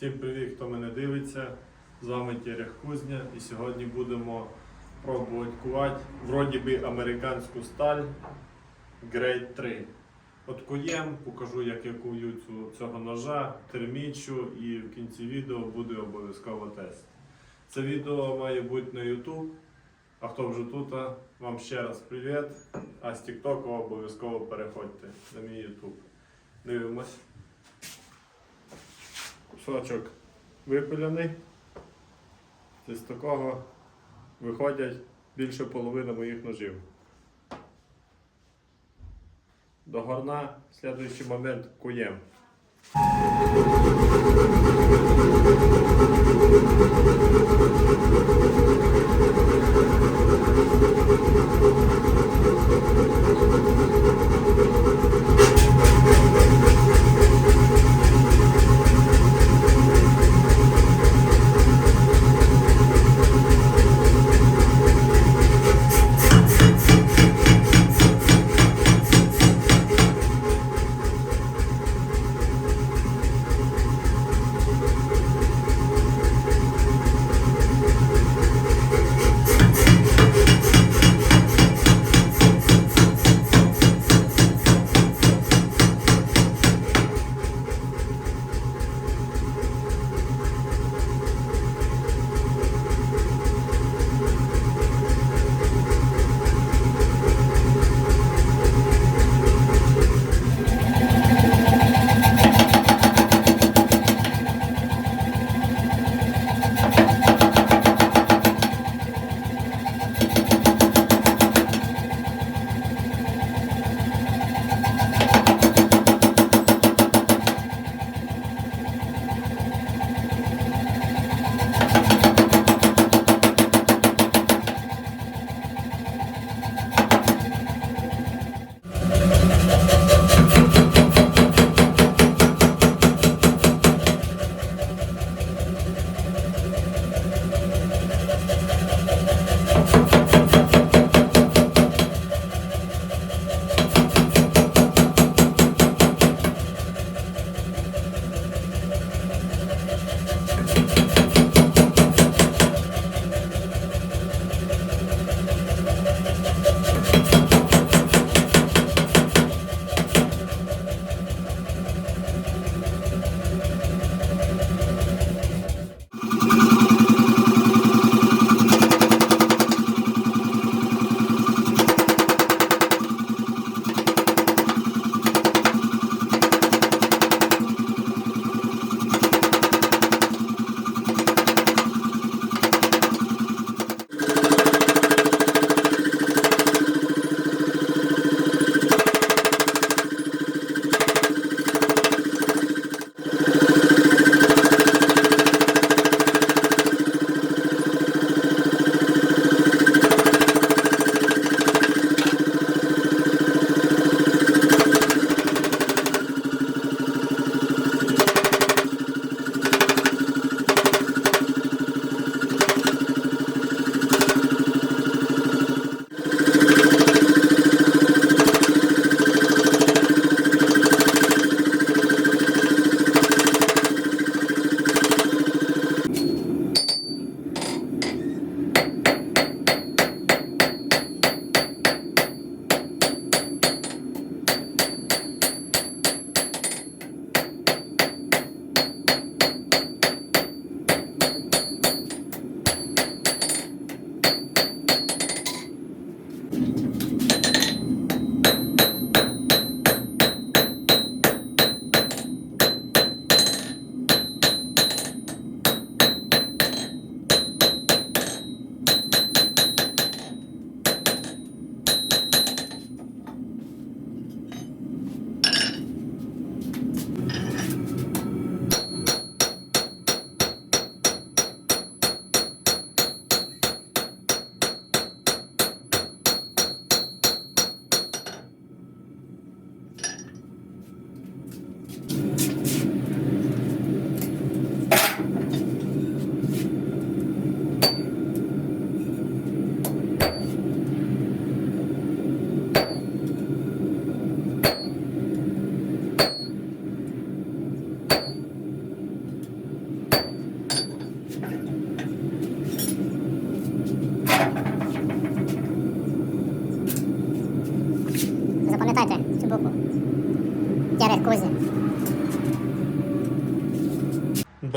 Всім привіт, хто мене дивиться. З вами Терях Кузня і сьогодні будемо пробувати кувати вроді би американську сталь Grade 3. От куєм, покажу, як я кую цього ножа, термічу і в кінці відео буде обов'язково тест. Це відео має бути на YouTube. А хто вже тут, вам ще раз привіт. А з TikTok обов'язково переходьте на мій YouTube. Дивимось. Шочок випилений. З такого виходять більше половини моїх ножів. До горна слідуючий момент куєм.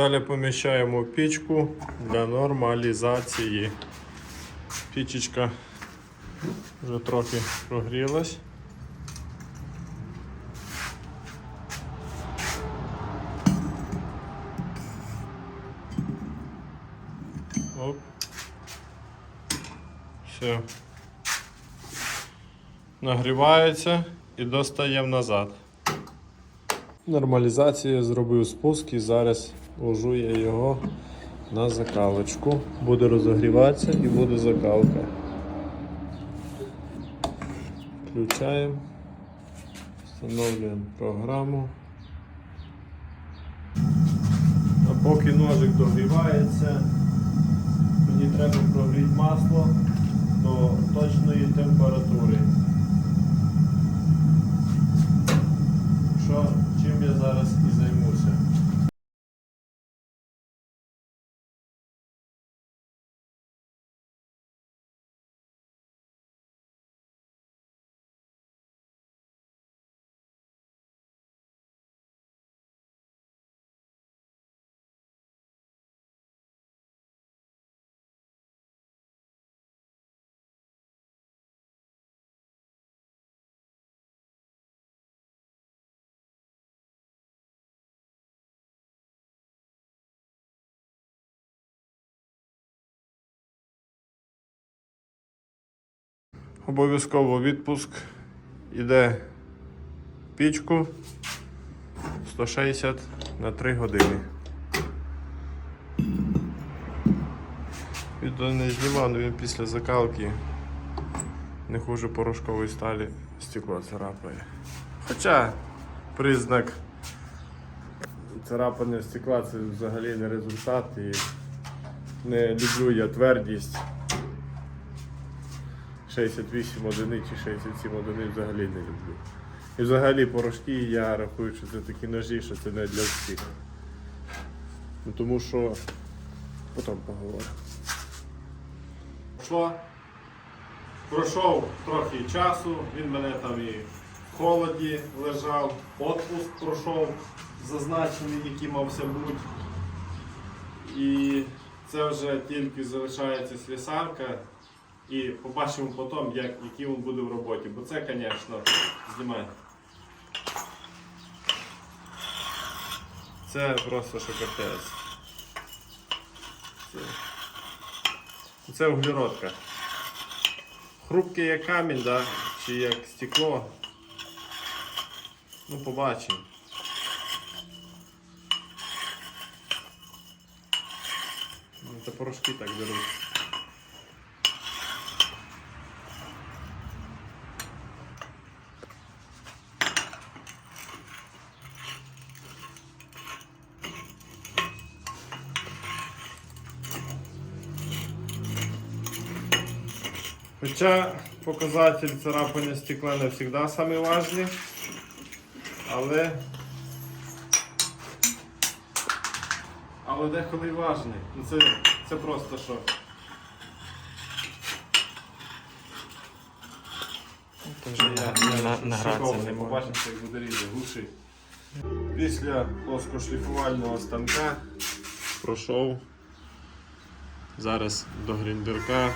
Далі поміщаємо пічку для нормалізації. Пічечка вже трохи прогрілась. Оп. Все. Нагрівається і достаємо назад. Нормалізація зробив спуск і зараз ложу я його на закалочку. Буде розогріватися і буде закалка. Включаємо, встановлюємо програму. А поки ножик догрівається, мені треба прогріти масло до точної температури. Що, чим я зараз і займуся. Обов'язково відпуск іде пічку 160 на 3 години. Відео не знімав, але він після закалки не хуже порошкової сталі стекло царапає. Хоча признак царапання стекла це взагалі не результат і не люблю я твердість. 68 одиниць чи 67 одиниць взагалі не люблю. І взагалі порошки я рахую, що це такі ножі, що це не для всіх. Ну, тому що потім поговоримо. Що? Пройшов трохи часу, він мене там і в холоді лежав, отпуск пройшов, зазначений, який мався бути. І це вже тільки залишається слісарка. І побачимо потім, як, який він буде в роботі. Бо це, звісно, знімає. Це просто що капець. Це, це углеродка. Хрупкий як камінь, да? чи як стекло. Ну, побачимо. Ну, Це порошки так беруть. Хоча показатель царапання стекла не завжди самий але але деколи важний. Ну це, це просто що. награтися не побачимо, як буде різати глушить. Після плоскошліфувального станка пройшов зараз до гріндерка.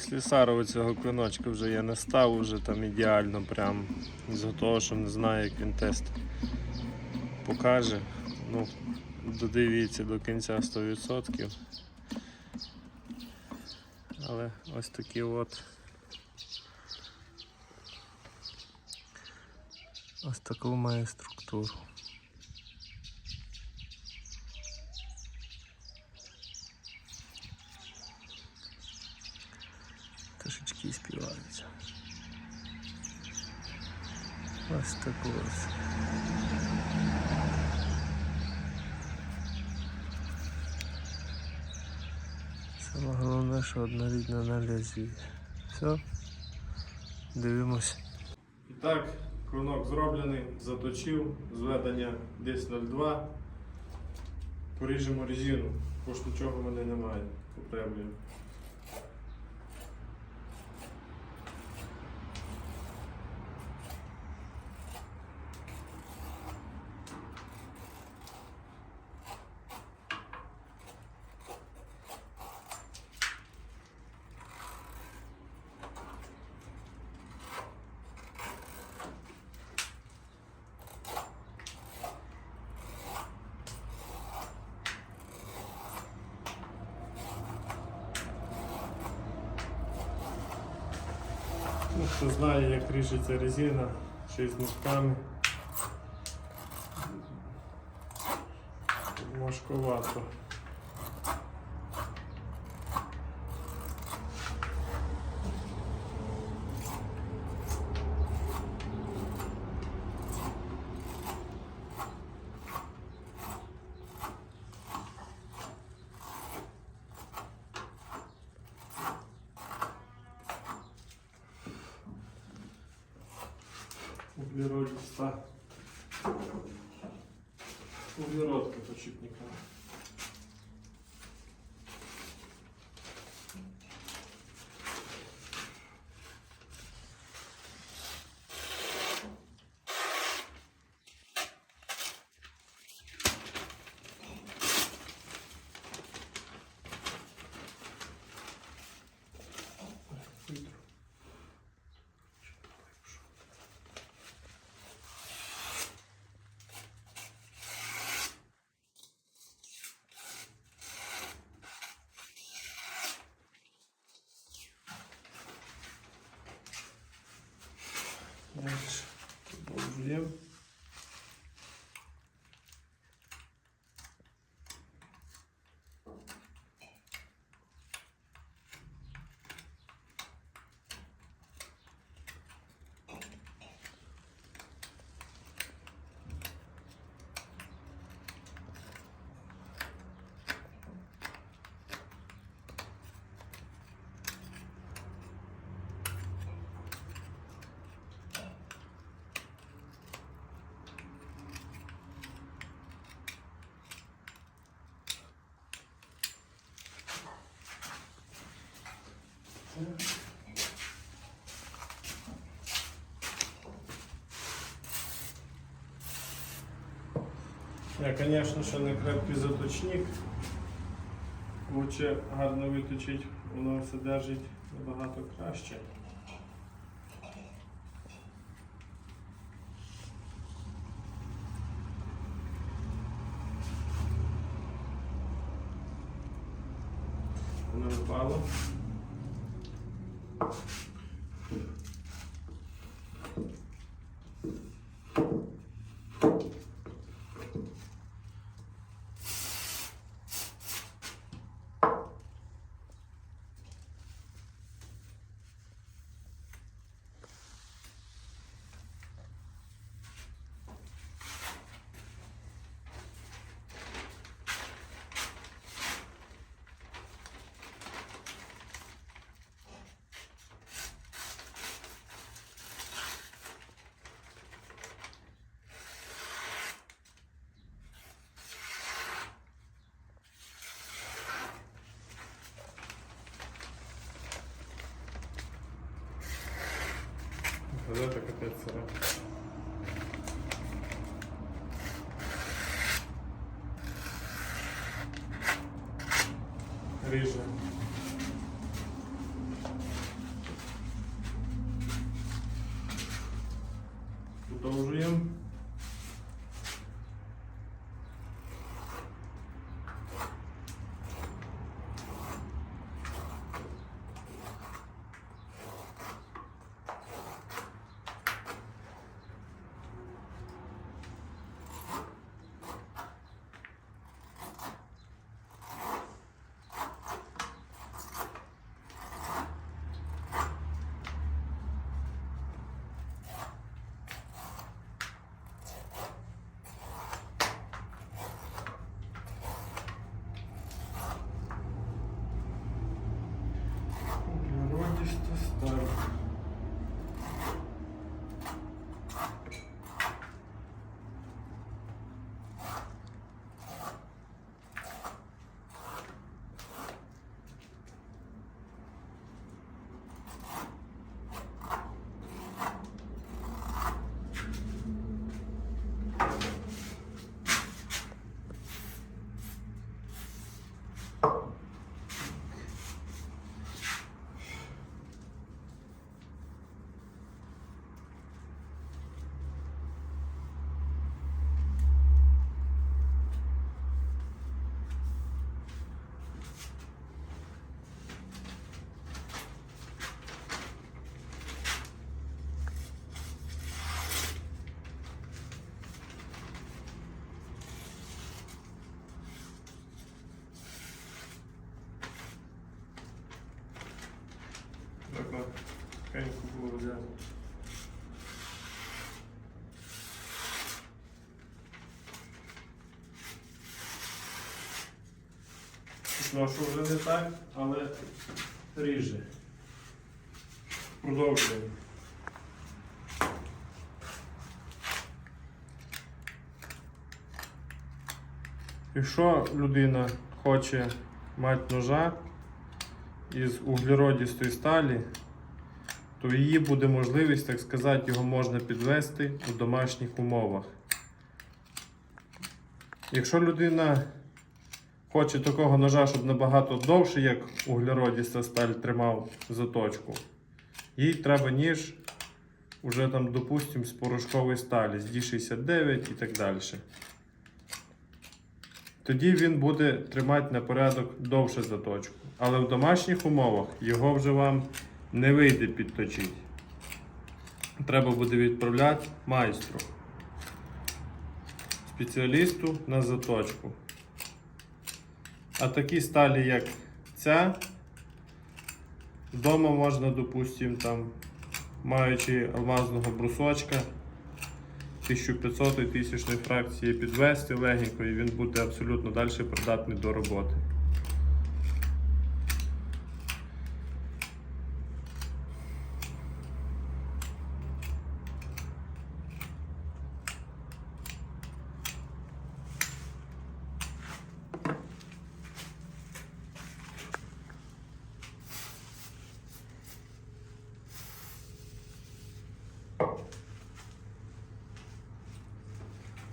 У Слісарова цього клиночка вже я не став, уже там ідеально прям з того, що не знаю, як він тестить. покаже. Ну, додивіться до кінця 100%. Але ось такі от. Ось таку має структуру. Пташечки співаються. Ось таку ось. Саме головне, що однорідна на лезвії. Все. Дивимось. І так, клинок зроблений, заточив, зведення десь 0,2. Поріжемо резину, бо ж нічого в мене немає. Потреблюю. Ну, хто знає, як ріжеться резина, ще й з нитками. Важковато. Углеродиста. Углеродка подшипника. Я, звісно, ще не крепкий заточник. Лучше гарно виточить, воно все держить набагато краще. Воно впало. Газета капець сира. Ріже. Продовжуємо. Тако тихенько було взяти. Ношу вже не так, але ріже. Продовжуємо. Якщо людина хоче мати ножа із углеродістої сталі, то її буде можливість, так сказати, його можна підвести у домашніх умовах. Якщо людина хоче такого ножа, щоб набагато довше, як углеродіста сталь тримав заточку, їй треба ніж уже там, допустимо, з порошкової сталі, з D69 і так далі. Тоді він буде тримати на порядок довше заточку. Але в домашніх умовах його вже вам не вийде підточити. Треба буде відправляти майстру, спеціалісту на заточку. А такі сталі, як ця, вдома можна, допустимо, там, маючи алмазного брусочка, 1500 тисячної фракції підвести легенько і він буде абсолютно далі придатний до роботи.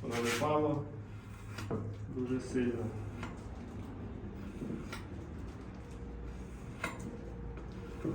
Воно випало дуже сильно. Ну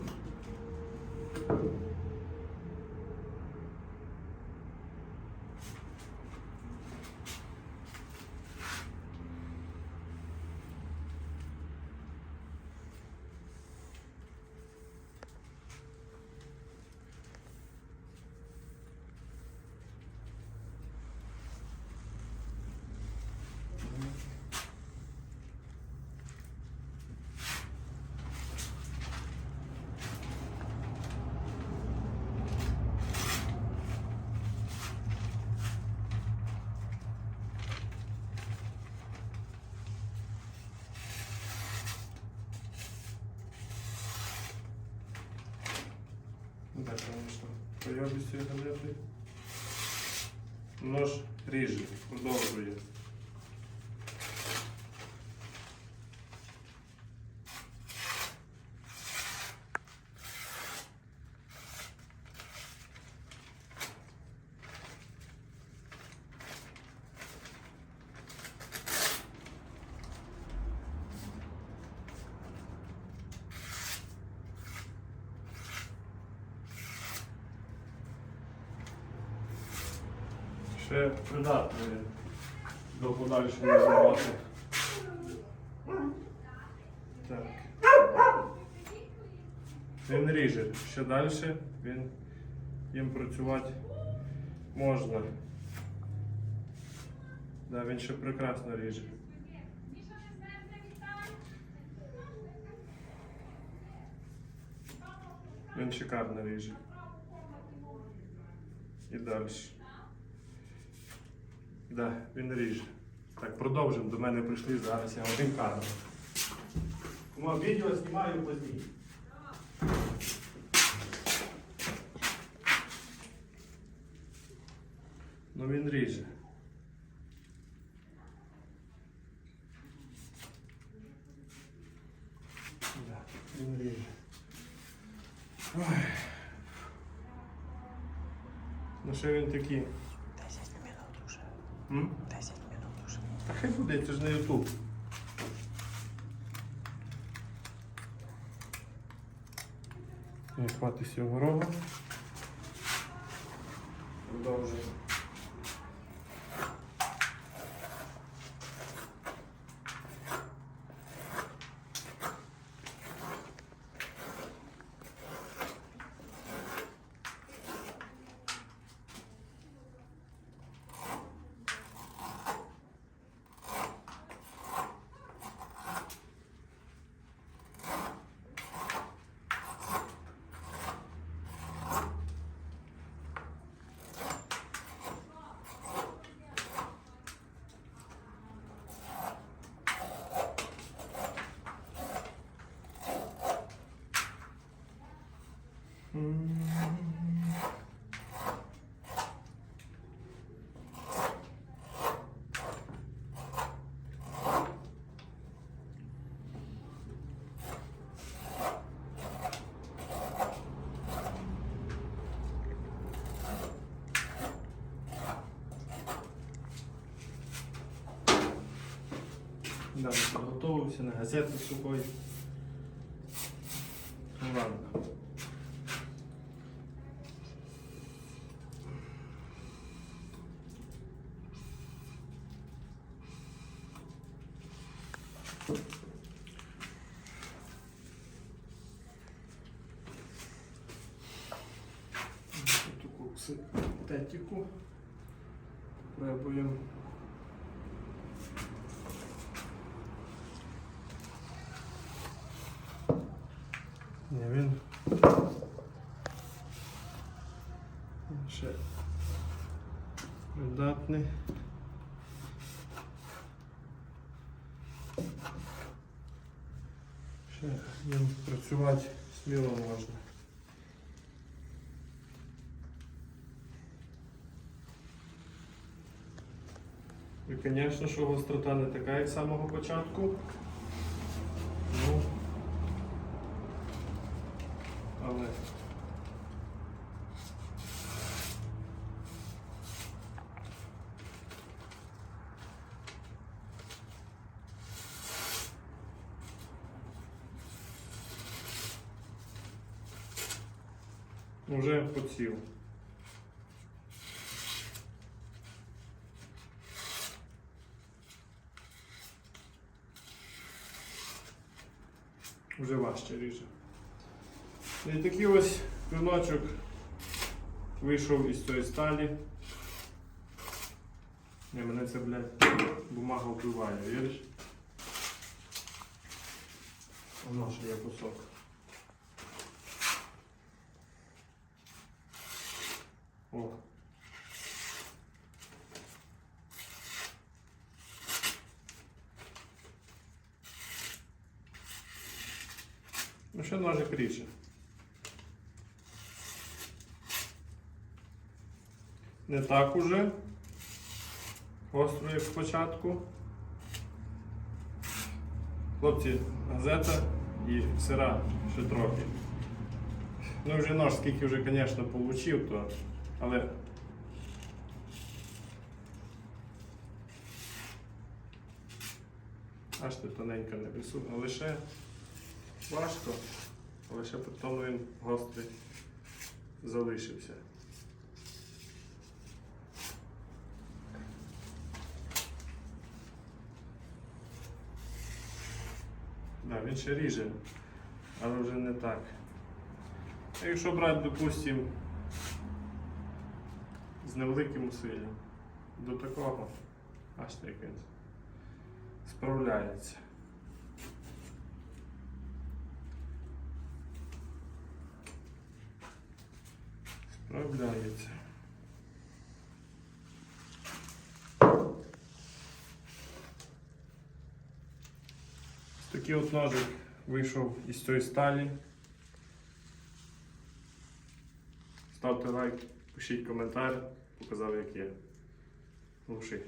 Так, конечно. Появлюся газети. Нож ріже, продовжує. Ще придатний до подальшої роботи. Так. Він ріже. Ще далі він їм працювати можна. Да, він ще прекрасно ріже. Він шикарно ріже. І далі. Да, він ріже. Так, продовжимо. До мене прийшли зараз, я один кадр. Відео знімаю пізніше. Ну він ріже. Да, він ріже. Ой. Ну що він такий? 10 минут уже. М? 10 минут уже. Та хай буде, це ж на Ютуб. Не хватить цього рога. Продовжуємо. Да, не підготовився, на газету з собою. Ну ладно. Синтетику пробуємо. Ні, він ще придатний. Ще їм працювати сміло можна. І, звісно, що гострота не така, як з самого початку. Ну, але вже поців. Вже важче ріже. І такий ось клиночок вийшов із цієї сталі. Ні, мене це, блядь, бумага вбиває, віриш? Воно ще є кусок. О. Ну ще ножик ріже. Не так уже. Остро, як спочатку. Хлопці, газета і сира ще трохи. Ну вже нож скільки вже, звісно, получив, то, але аж ти тоненько не вису, але ще важко, але ще тому він гострий залишився. Да, він ще ріже, але вже не так. Якщо брати, допустим, з невеликим усиллям, до такого, аж так він справляється. Справляється. Такий от ножик вийшов із цієї сталі. Ставте лайк, пишіть коментар, показав як є. Глуши.